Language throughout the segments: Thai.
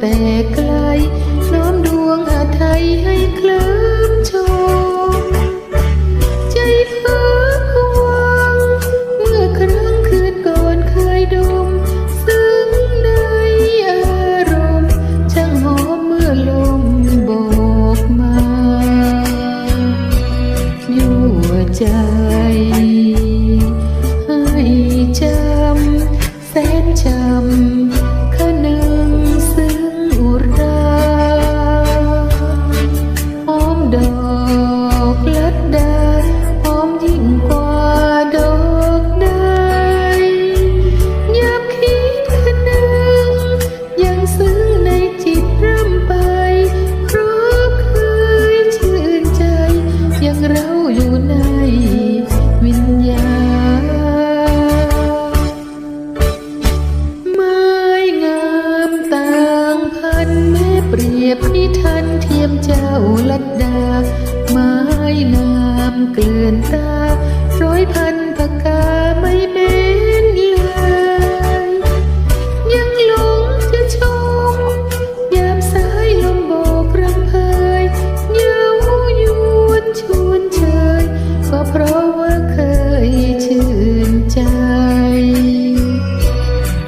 แต่ไกลน้อมดวงอาไทยให้เคลิ้มชมใจเพ้อหวังเมื่อครั้งคืนก่อนเคยดม ซึ้งในอารมณ์ช่างหอมเมื่อลมโบกมาอยู่ใจ เจ้าลัดดา ไม้นามเกลื่อนตา ร้อยพันปากกาไม่เม้นลยยังหลงจะชงยามสายลมโบกรำเพยเย้ายวนชวนเชย ก็เพราะว่าเคยชื่นใจ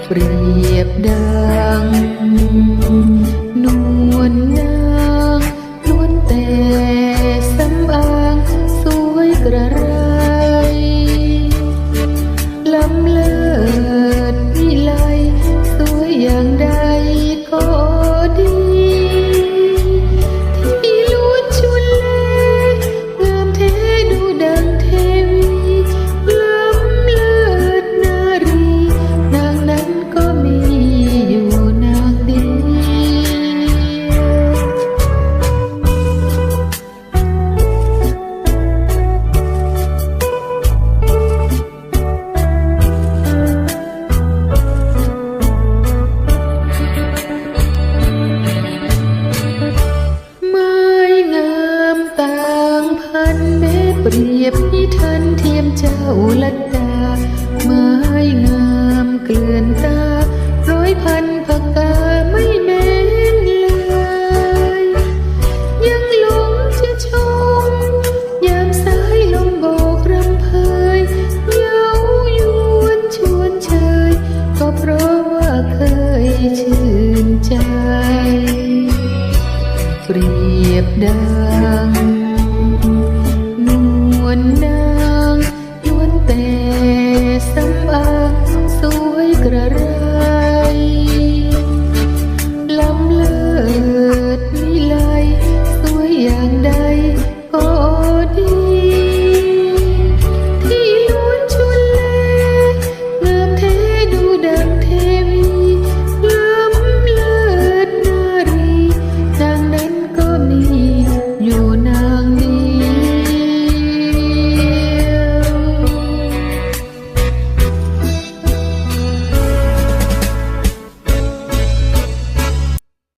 เปรียบดัง นวลนา รียบนิทันเทียมเจ้าลัดดา ไม้งามเกลื่อนตา ร้อยพันผักกาไม่แม้นเลย ยังหลงจะชม ยามสายลมโบกรำเพยเย้ายวนชวนเชย ก็เพราะว่าเคยชื่นใจ เปรียบดัง